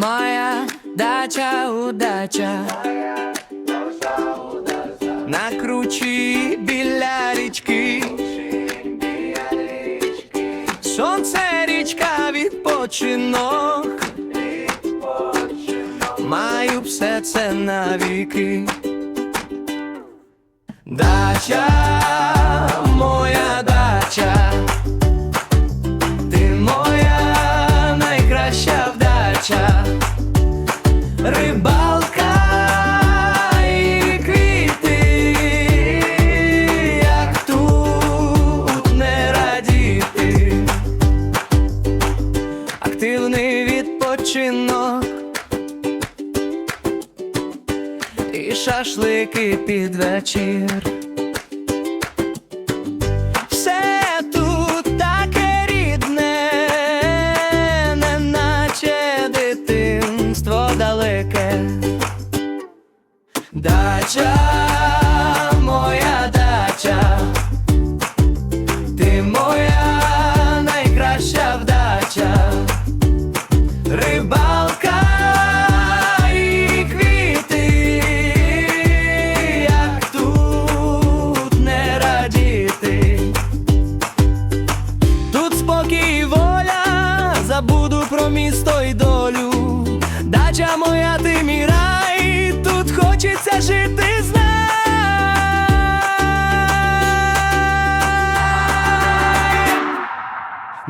Моя дача удача на кручі біля річки. Сонце річка відпочинок. Маю все це навіки. Відпочинок. І шашлики під вечір. Все тут таке рідне, неначе дитинство далеке.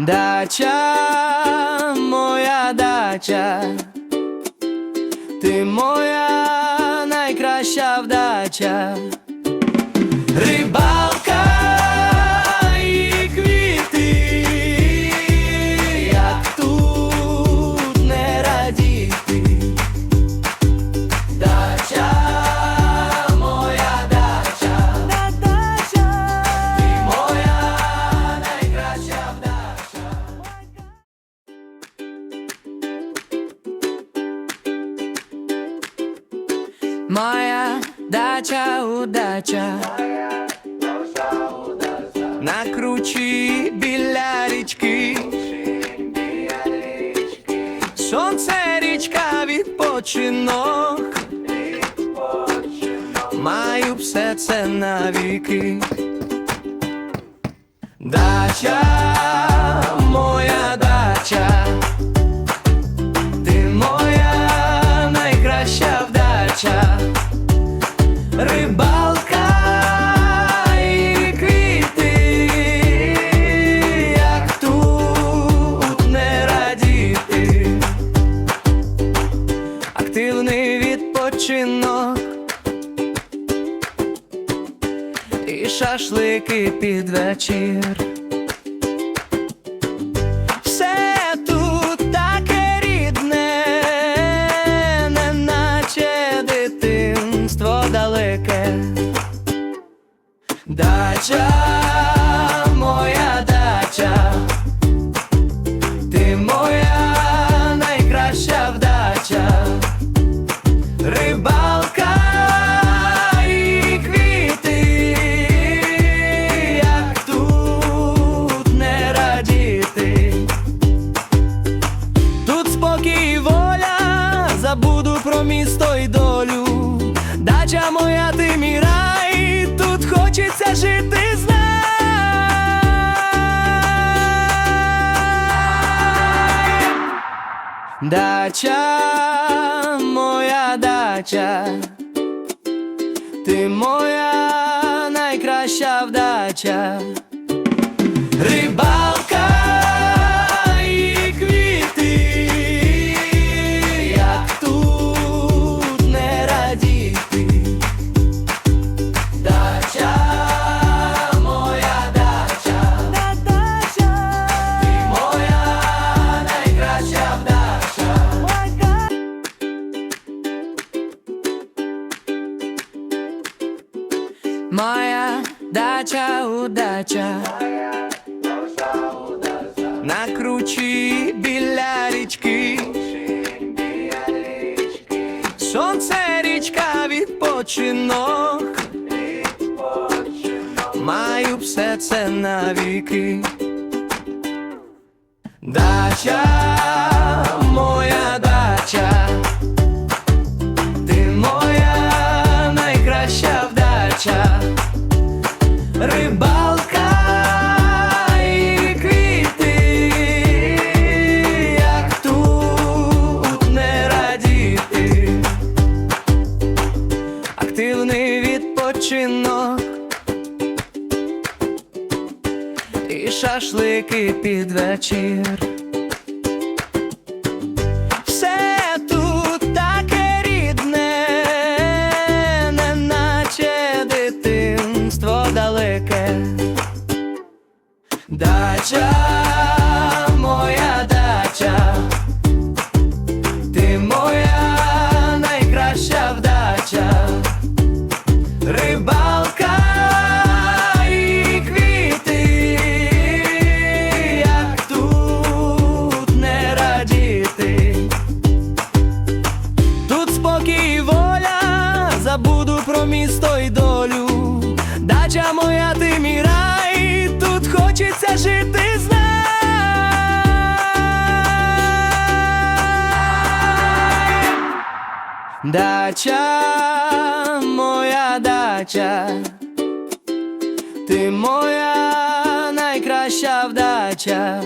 Дача, моя дача, ти моя найкраща вдача. Моя дача удача на кручі біля річки. Сонце річка відпочинок. Маю все це навіки. Дача, шашлики під вечір. Все тут таке рідне, неначе дитинство далеке. Дача, місто і долю. Дача моя, ти мій рай, тут хочеться жити знай. Дача, моя дача, ти моя найкраща вдача. Моя дача удача на кручі біля річки. Сонце річка відпочинок. Маю все це навіки. Дача, і шашлики під вечір. Про місто і долю. Дача моя, ти мій рай, тут хочеться жити знай. Дача, моя дача, ти моя найкраща вдача.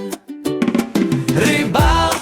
Риба